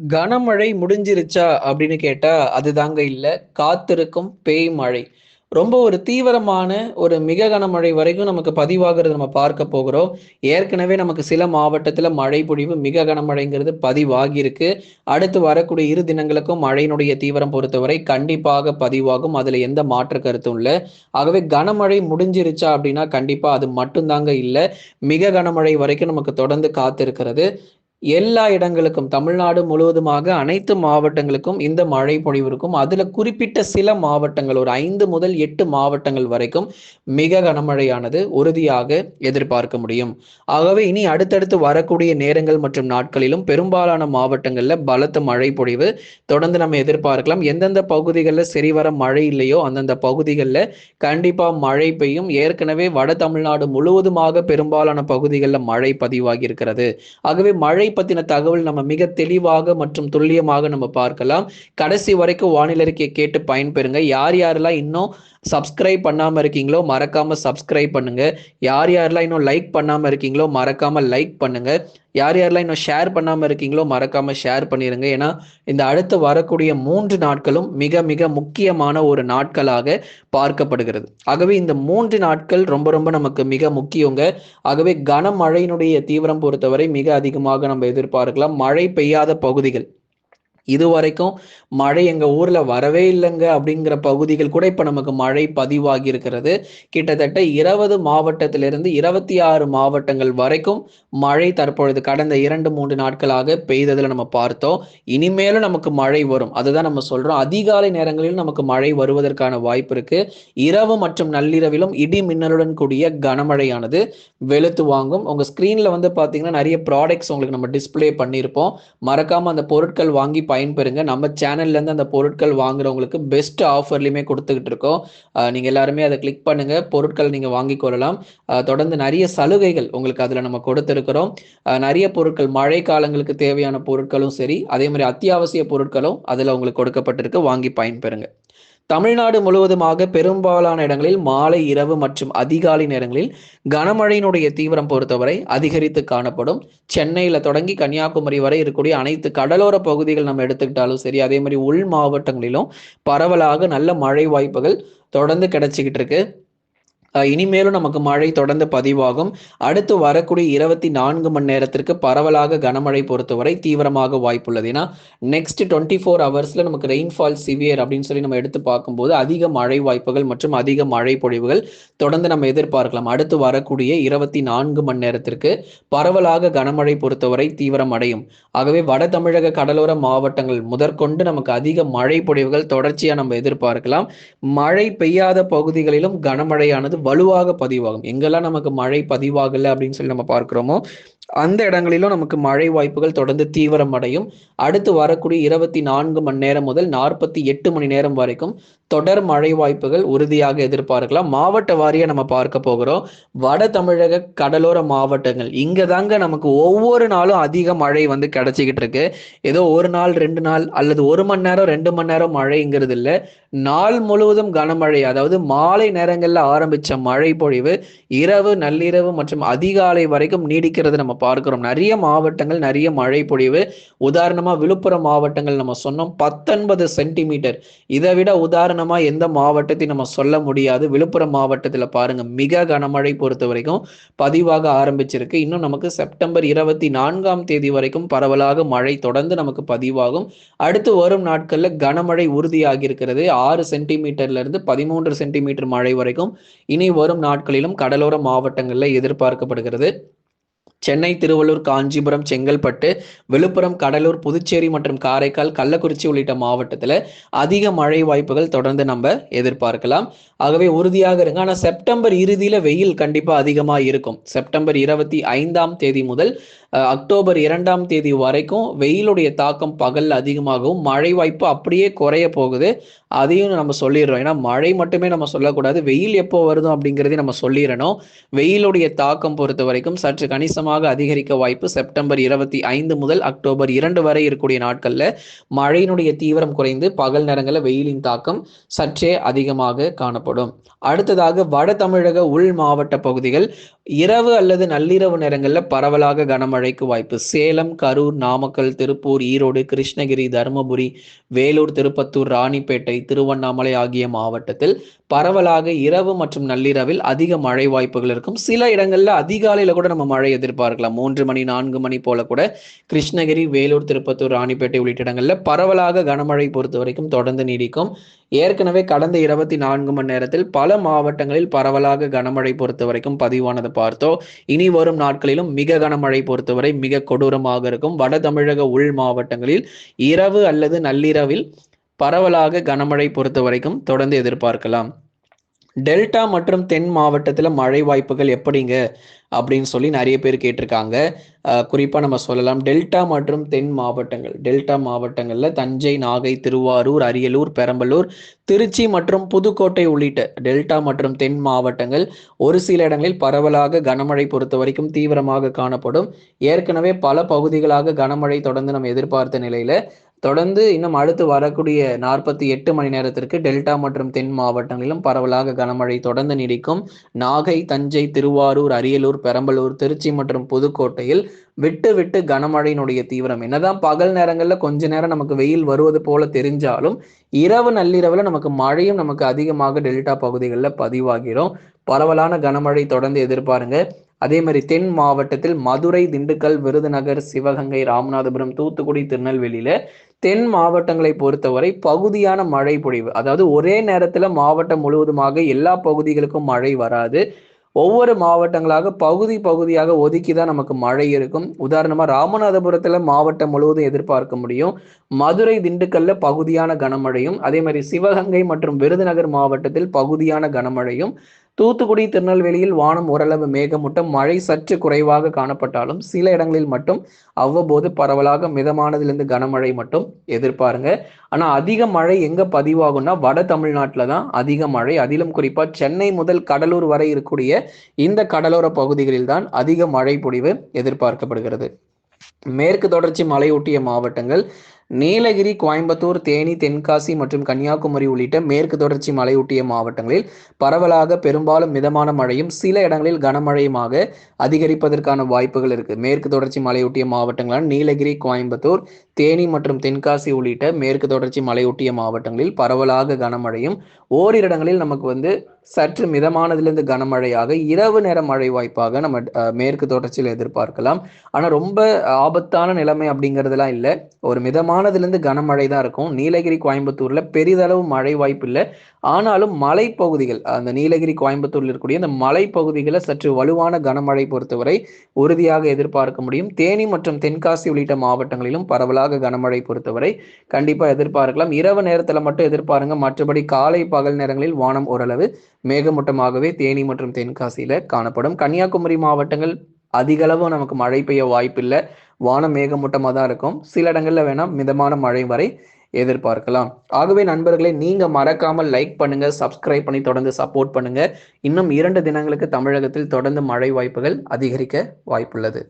கனமழை முடிஞ்சிருச்சா அப்படின்னு கேட்டா அதுதாங்க இல்ல. காத்திருக்கும் பேய் மழை. ரொம்ப ஒரு தீவிரமான ஒரு மிக கனமழை வரைக்கும் நமக்கு பதிவாகிறது நம்ம பார்க்க போகிறோம். ஏற்கனவே நமக்கு சில மாவட்டத்தில் மழை பொழிவு மிக கனமழைங்கிறது பதிவாகியிருக்கு. அடுத்து வரக்கூடிய இரு தினங்களுக்கும் மழையினுடைய தீவிரம் பொறுத்தவரை கண்டிப்பாக பதிவாகும். அதில் எந்த மாற்று கருத்தும் இல்லை ஆகவே கனமழை முடிஞ்சிருச்சா அப்படின்னா கண்டிப்பாக அது மட்டும்தாங்க இல்லை மிக கனமழை வரைக்கும் நமக்கு தொடர்ந்து காத்திருக்கிறது. எல்லா இடங்களுக்கும் தமிழ்நாடு முழுவதுமாக அனைத்து மாவட்டங்களுக்கும் இந்த மழை பொழிவு இருக்கும். அதுல குறிப்பிட்ட சில மாவட்டங்கள் ஒரு ஐந்து முதல் எட்டு மாவட்டங்கள் வரைக்கும் மிக கனமழையானது உறுதியாக எதிர்பார்க்க முடியும். ஆகவே இனி அடுத்தடுத்து வரக்கூடிய நேரங்கள் மற்றும் நாட்களிலும் பெரும்பாலான மாவட்டங்கள்ல பலத்த மழை பொழிவு தொடர்ந்து நம்ம எதிர்பார்க்கலாம். எந்தெந்த பகுதிகளில் சரிவர மழை இல்லையோ அந்தந்த பகுதிகளில் கண்டிப்பா மழை பெய்யும். ஏற்கனவே வட தமிழ்நாடு முழுவதுமாக பெரும்பாலான பகுதிகளில் மழை பதிவாகி இருக்கிறது. ஆகவே மழை பத்தின தகவல் நம்ம மிக தெளிவாக மற்றும் துல்லியமாக நம்ம பார்க்கலாம். கடைசி வரைக்கும் வானிலை கேட்டு பயன்பெறுங்க. யார் யாரெல்லாம் இன்னும் சப்ஸ்கிரைப் பண்ணாம இருக்கீங்களோ மறக்காம சப்ஸ்கிரைப் பண்ணுங்க. யார் யாரெல்லாம் இன்னும் லைக் பண்ணாம இருக்கீங்களோ மறக்காம லைக் பண்ணுங்க. யார் யாரெல்லாம் இன்னும் ஷேர் பண்ணாமல் இருக்கீங்களோ மறக்காம ஷேர் பண்ணிடுங்க ஏன்னா இந்த அடுத்து வரக்கூடிய மூன்று நாட்களும் மிக மிக முக்கியமான ஒரு நாட்களாக பார்க்கப்படுகிறது. ஆகவே இந்த மூன்று நாட்கள் ரொம்ப ரொம்ப நமக்கு மிக முக்கியங்க. ஆகவே கனமழையினுடைய தீவிரம் பொறுத்தவரை மிக அதிகமாக நம்ம எதிர்பார்க்கலாம். மழை பெய்யாத பகுதிகள் இது வரைக்கும் மழை எங்க ஊர்ல வரவே இல்லைங்க அப்படிங்கிற பகுதிகள் கூட இப்ப நமக்கு மழை பதிவாகி இருக்கிறது. கிட்டத்தட்ட 20 மாவட்டத்திலிருந்து 26 மாவட்டங்கள் வரைக்கும் மழை தற்பொழுது கடந்த 2, 3 நாட்களாக பெய்ததுல நம்ம பார்த்தோம். இனிமேலும் நமக்கு மழை வரும். அதுதான் நம்ம சொல்றோம். அதிகாலை நேரங்களில் நமக்கு மழை வருவதற்கான வாய்ப்பு இருக்கு. இரவு மற்றும் நள்ளிரவிலும் இடி மின்னலுடன் கூடிய கனமழையானது வெளுத்து வாங்கும். உங்க ஸ்கிரீன்ல வந்து பார்த்தீங்கன்னா நிறைய ப்ராடக்ட்ஸ் உங்களுக்கு நம்ம டிஸ்ப்ளே பண்ணியிருப்போம். மறக்காம அந்த பொருட்கள் வாங்கி பயன்பெறுங்க. நம்ம சேனல்ல இருந்து அந்த பொருட்கள் வாங்குறவங்களுக்கு பெஸ்ட் ஆஃபர்லயுமே கொடுத்துக்கிட்டு இருக்கோம். நீங்கள் நீங்க எல்லாருமே அதை கிளிக் பண்ணுங்க. பொருட்கள் நீங்க வாங்கிக் கொள்ளலாம். தொடர்ந்து நிறைய சலுகைகள் உங்களுக்கு அதுல நம்ம கொடுத்துருக்கிறோம் நிறைய பொருட்கள் மழை காலங்களுக்கு தேவையான பொருட்களும் சரி, அதே மாதிரி அத்தியாவசிய பொருட்களும் அதுல உங்களுக்கு கொடுக்கப்பட்டிருக்கு. வாங்கி பயன்பெறுங்க. தமிழ்நாடு முழுவதுமாக பெரும்பாலான இடங்களில் மாலை, இரவு மற்றும் அதிகாலை நேரங்களில் கனமழையினுடைய தீவிரம் பொறுத்தவரை அதிகரித்து காணப்படும். சென்னையில் தொடங்கி கன்னியாகுமரி வரை இருக்கக்கூடிய அனைத்து கடலோர பகுதிகள் நம்ம எடுத்துக்கிட்டாலும் சரி, அதே மாதிரி உள் மாவட்டங்களிலும் பரவலாக நல்ல மழை வாய்ப்புகள் தொடர்ந்து கிடைச்சிக்கிட்டு இருக்கு. இனிமேலும் நமக்கு மழை தொடர்ந்து பதிவாகும். அடுத்து வரக்கூடிய 24 மணி நேரத்திற்கு பரவலாக கனமழை பொறுத்தவரை தீவிரமாக வாய்ப்புள்ளது. ஏன்னா நெக்ஸ்ட் 24 ஹவர்ஸ்ல நமக்கு ரெயின்ஃபால் சிவியர் அப்படின்னு சொல்லி நம்ம எடுத்து பார்க்கும்போது அதிக மழை வாய்ப்புகள் மற்றும் அதிக மழை பொழிவுகள் தொடர்ந்து நம்ம எதிர்பார்க்கலாம். அடுத்து வரக்கூடிய 24 மணி நேரத்திற்கு பரவலாக கனமழை பொறுத்தவரை தீவிரம் அடையும். ஆகவே வட தமிழக கடலோர மாவட்டங்கள் முதற்கொண்டு நமக்கு அதிக மழை பொழிவுகள் தொடர்ச்சியா நம்ம எதிர்பார்க்கலாம். மழை பெய்யாத பகுதிகளிலும் கனமழையானது வலுவாக பதிவாகும். எங்கெல்லாம் நமக்கு மழை பதிவாகல அப்படின்னு சொல்லி நம்ம பார்க்கிறோமோ, அந்த இடங்களிலும் நமக்கு மழை வாய்ப்புகள் தொடர்ந்து தீவிரம் அடையும். அடுத்து வரக்கூடிய 24 மணி நேரம் முதல் 48 மணி நேரம் வரைக்கும் தொடர் மழை வாய்ப்புகள் உறுதியாக எதிர்பார்க்கலாம். மாவட்ட வாரியாக நம்ம பார்க்க போகிறோம். வட தமிழக கடலோர மாவட்டங்கள் இங்கே தாங்க நமக்கு ஒவ்வொரு நாளும் அதிக மழை வந்து கிடைச்சிக்கிட்டு இருக்கு. ஏதோ ஒரு நாள், ரெண்டு நாள் அல்லது ஒரு மணி நேரம், ரெண்டு மணி நேரம் மழைங்கிறது இல்லை நாள் முழுவதும் கனமழை அதாவது மாலை நேரங்களில் ஆரம்பித்த மழை பொழிவு இரவு, நள்ளிரவு மற்றும் அதிகாலை வரைக்கும் நீடிக்கிறது நம்ம பார்க்கிறோம். நிறைய மாவட்டங்கள் நிறைய மழை பொழிவு. உதாரணமா விழுப்புரம் மாவட்டங்கள் நம்ம சொன்னோம் 19 சென்டிமீட்டர். இதை விட உதாரணமா எந்த மாவட்டத்தையும் நம்ம சொல்ல முடியாது. விழுப்புரம் மாவட்டத்தில் பாருங்க மிக கனமழை பொறுத்த வரைக்கும் பதிவாக ஆரம்பிச்சிருக்கு. இன்னும் நமக்கு செப்டம்பர் 24ஆம் தேதி வரைக்கும் பரவலாக மழை தொடர்ந்து நமக்கு பதிவாகும். அடுத்து வரும் நாட்களில் கனமழை உறுதியாகி இருக்கிறது. ஆறு சென்டிமீட்டர்ல இருந்து 13 சென்டிமீட்டர் மழை வரைக்கும் இனி வரும் நாட்களிலும் கடலோர மாவட்டங்களில் எதிர்பார்க்கப்படுகிறது. சென்னை, திருவள்ளூர், காஞ்சிபுரம், செங்கல்பட்டு, விழுப்புரம், கடலூர், புதுச்சேரி மற்றும் காரைக்கால், கள்ளக்குறிச்சி உள்ளிட்ட மாவட்டத்தில் அதிக மழை வாய்ப்புகள் தொடர்ந்து நம்ம எதிர்பார்க்கலாம். ஆகவே உறுதியாக இருங்க. ஆனால் செப்டம்பர் இறுதியில் வெயில் கண்டிப்பாக அதிகமாக இருக்கும். செப்டம்பர் 25ஆம் தேதி முதல் அக்டோபர் இரண்டாம் தேதி வரைக்கும் வெயிலுடைய தாக்கம் பகல் அதிகமாகவும், மழை வாய்ப்பு அப்படியே குறைய போகுது. அதையும் நம்ம சொல்லிடுறோம். ஏன்னா மழை மட்டுமே நம்ம சொல்லக்கூடாது. வெயில் எப்போ வருதோ அப்படிங்கிறதையும் நம்ம சொல்லிடணும் வெயிலுடைய தாக்கம் பொறுத்த வரைக்கும் சற்று கணிசமாக அதிகரிக்க வாய்ப்பு செப்டம்பர் 25 முதல் அக்டோபர் இரண்டு வரை இருக்கக்கூடிய நாட்களில் மழையினுடைய தீவிரம் குறைந்து பகல் நேரங்களில் வெயிலின் தாக்கம் சற்றே அதிகமாக காணப்படும். அடுத்ததாக வட தமிழக உள் மாவட்ட பகுதிகள் இரவு அல்லது நள்ளிரவு நேரங்களில் பரவலாக கனமழை மழைக்கு வாய்ப்பு. சேலம் கரூர் நாமக்கல் திருப்பூர் ஈரோடு கிருஷ்ணகிரி தருமபுரி வேலூர் திருப்பத்தூர் ராணிப்பேட்டை திருவண்ணாமலை ஆகிய மாவட்டத்தில் பரவலாக இரவு மற்றும் நள்ளிரவில் அதிக மழை வாய்ப்புகள் இருக்கும். சில இடங்களில் அதிகாலையில் கூட நம்ம மழை எதிர்பார்க்கலாம். மூன்று மணி நான்கு மணி போல கூட கிருஷ்ணகிரி வேலூர் திருப்பத்தூர் ராணிப்பேட்டை உள்ளிட்ட இடங்களில் பரவலாக கனமழை பொறுத்த வரைக்கும் தொடர்ந்து நீடிக்கும். ஏற்கனவே கடந்த இருபத்தி நான்கு மணி நேரத்தில் பல மாவட்டங்களில் பரவலாக கனமழை பொறுத்த வரைக்கும் பதிவானதை பார்த்தோம். இனி வரும் நாட்களிலும் மிக கனமழை பொறுத்தவரை மிக கொடூரமாக இருக்கும். வட தமிழக உள் மாவட்டங்களில் இரவு அல்லது நள்ளிரவில் பரவலாக கனமழை பொறுத்த வரைக்கும் தொடர்ந்து எதிர்பார்க்கலாம். டெல்டா மற்றும் தென் மாவட்டத்தில் மழை வாய்ப்புகள் எப்படிங்க? அப்படின்னு சொல்லி நிறைய பேர் கேட்டிருக்காங்க. குறிப்பாக நம்ம சொல்லலாம் டெல்டா மற்றும் தென் மாவட்டங்கள். டெல்டா மாவட்டங்களில் தஞ்சை நாகை திருவாரூர் அரியலூர் பெரம்பலூர் திருச்சி மற்றும் புதுக்கோட்டை உள்ளிட்ட டெல்டா மற்றும் தென் மாவட்டங்கள் ஒரு சில இடங்களில் பரவலாக கனமழை பொறுத்த வரைக்கும் தீவிரமாக காணப்படும். ஏற்கனவே பல பகுதிகளாக கனமழை தொடர்ந்து நம்ம எதிர்பார்த்த நிலையில் தொடர்ந்து இன்னும் அடுத்து வரக்கூடிய நாற்பத்தி எட்டு மணி நேரத்திற்கு டெல்டா மற்றும் தென் மாவட்டங்களிலும் பரவலாக கனமழை தொடர்ந்து நீடிக்கும். நாகை தஞ்சை திருவாரூர் அரியலூர் பெரம்பலூர் திருச்சி மற்றும் புதுக்கோட்டையில் விட்டு விட்டு கனமழையினுடைய தீவிரம். என்னதான் பகல் நேரங்கள்ல கொஞ்ச நேரம் நமக்கு வெயில் வருவது போல தெரிஞ்சாலும் இரவு நள்ளிரவுல நமக்கு மழையும் நமக்கு அதிகமாக டெல்டா பகுதிகளில் பதிவாகிறோம் பரவலான கனமழை தொடர்ந்து எதிர்பாருங்க. அதே மாதிரி தென் மாவட்டத்தில் மதுரை திண்டுக்கல் விருதுநகர் சிவகங்கை ராமநாதபுரம் தூத்துக்குடி திருநெல்வேலியில தென் மாவட்டங்களை பொறுத்தவரை பகுதியான மழை பொழிவு. அதாவது ஒரே நேரத்துல மாவட்டம் முழுவதுமாக எல்லா பகுதிகளுக்கும் மழை வராது. ஒவ்வொரு மாவட்டங்களாக பகுதி பகுதியாக ஒதுக்கி தான் நமக்கு மழை இருக்கும். உதாரணமா ராமநாதபுரத்துல மாவட்டம் முழுவதும் எதிர்பார்க்க முடியும். மதுரை திண்டுக்கல்ல பகுதியான கனமழையும் அதே மாதிரி சிவகங்கை மற்றும் விருதுநகர் மாவட்டத்தில் பகுதியான கனமழையும் தூத்துக்குடி திருநெல்வேலியில் வானம் ஓரளவு மேகமூட்டம் மழை சற்று குறைவாக காணப்பட்டாலும் சில இடங்களில் மட்டும் அவ்வப்போது பரவலாக மிதமானதிலிருந்து கனமழை மட்டும் எதிர்பாருங்க. ஆனால் அதிக மழை எங்க பதிவாகும்னா வட தமிழ்நாட்டில் தான் அதிக மழை. அதிலும் குறிப்பாக சென்னை முதல் கடலூர் வரை இருக்கக்கூடிய இந்த கடலோர பகுதிகளில் தான் அதிக மழை பொழிவு எதிர்பார்க்கப்படுகிறது. மேற்கு தொடர்ச்சி மலையொட்டிய மாவட்டங்கள் நீலகிரி கோயம்புத்தூர் தேனி தென்காசி மற்றும் கன்னியாகுமரி உள்ளிட்ட மேற்கு தொடர்ச்சி மலையொட்டிய மாவட்டங்களில் பரவலாக பெரும்பாலும் மிதமான மழையும் சில இடங்களில் கனமழையுமாக அதிகரிப்பதற்கான வாய்ப்புகள் இருக்கு. மேற்கு தொடர்ச்சி மலையொட்டிய மாவட்டங்களான நீலகிரி கோயம்புத்தூர் தேனி மற்றும் தென்காசி உள்ளிட்ட மேற்கு தொடர்ச்சி மலையொட்டிய மாவட்டங்களில் பரவலாக கனமழையும் ஓரிரு இடங்களில் நமக்கு வந்து சற்று மிதமானதிலிருந்து கனமழையாக இரவு நேர மழை வாய்ப்பாக நம்ம மேற்கு தொடர்ச்சியில் எதிர்பார்க்கலாம். ஆனால் ரொம்ப ஆபத்தான நிலைமை அப்படிங்கிறதுலாம் இல்லை. ஒரு மிதமான மிதமானதிலிருந்து கனமழை தான் இருக்கும். நீலகிரி கோயம்புத்தூர்ல பெரிதளவு மழை வாய்ப்பு இல்லை ஆனாலும் மலைப்பகுதிகள் அந்த நீலகிரி கோயம்புத்தூர்ல இருக்கக்கூடிய அந்த மலைப்பகுதிகளை சற்று வலுவான கனமழை பொறுத்தவரை உறுதியாக எதிர்பார்க்க முடியும். தேனி மற்றும் தென்காசி உள்ளிட்ட மாவட்டங்களிலும் பரவலாக கனமழை பொறுத்தவரை கண்டிப்பா எதிர்பார்க்கலாம். இரவு நேரத்துல மட்டும் எதிர்பாருங்க. மற்றபடி காலை பகல் நேரங்களில் வானம் ஓரளவு மேகமூட்டமாகவே தேனி மற்றும் தென்காசியில காணப்படும். கன்னியாகுமரி மாவட்டங்கள் அதிகளவு நமக்கு மழை பெய்ய வாய்ப்பில்லை. வானம் மேகமூட்டமாக தான் இருக்கும். சில இடங்களில் வேணால் மிதமான மழை வரை எதிர்பார்க்கலாம். ஆகவே நண்பர்களே நீங்க மறக்காமல் லைக் பண்ணுங்க சப்ஸ்கிரைப் பண்ணி தொடர்ந்து சப்போர்ட் பண்ணுங்க. இன்னும் இரண்டு தினங்களுக்கு தமிழகத்தில் தொடர்ந்து மழை வாய்ப்புகள் அதிகரிக்க வாய்ப்புள்ளது.